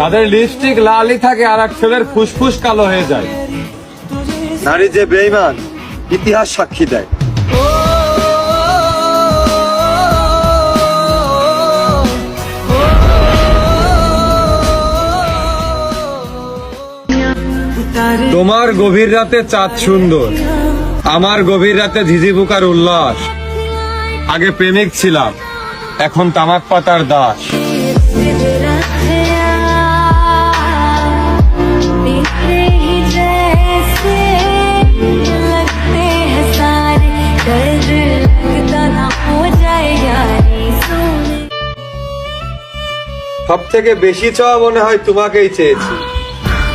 তাদের লিপস্টিক লালই থাকে আর এক ছেলের ফুসফুস কালো হয়ে যায়। নারী যে বেইমান ইতিহাস সাক্ষী দেয়। তোমার গভীর রাতে চাঁদ সুন্দর আমার গভীর রাতে ঝিঝি বুকার উল্লাস। আগে প্রেমিক ছিলাম এখন তামাক পাতার দাস। সব থেকে বেশি চাওয়া মনে হয় তোমাকেই চেয়েছি।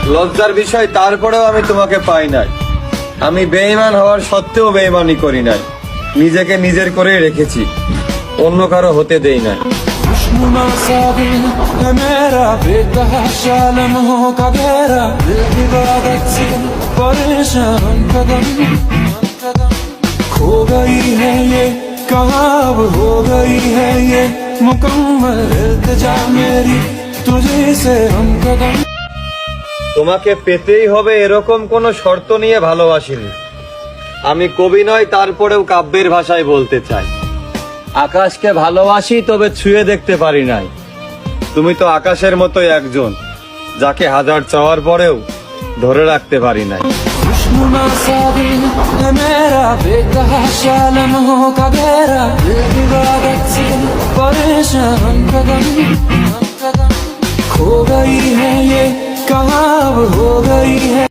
লজ্জার বিষয়, তারপরেও আমি তোমাকে পাই নাই। আমি বেঈমান হওয়ার সত্ত্বেও বেঈমানি করি নাই। নিজেকে নিজের করেই রেখেছি। অন্য কারও হতে দেই নাই। कहाँ अब हो गई है ये मुकम्मल इल्तिजा मेरी तुझे से हम कदम তোমাকে পেতেই হবে এরকম কোনো শর্ত নিয়ে ভালোবাসিনি আমি কবি নয় তারপরেও কাব্যের ভাষায় বলতে চাই আকাশকে ভালোবাসি তবে ছুঁয়ে দেখতে পারি নাই তুমি তো আকাশের মতোই একজন যাকে হাজার চাওয়ার পরেও ধরে রাখতে পারি নাই खुशनुमा सा दिल है हमेशा हम कदम हम कदम। खो गई है ये कहाँ हो गई है।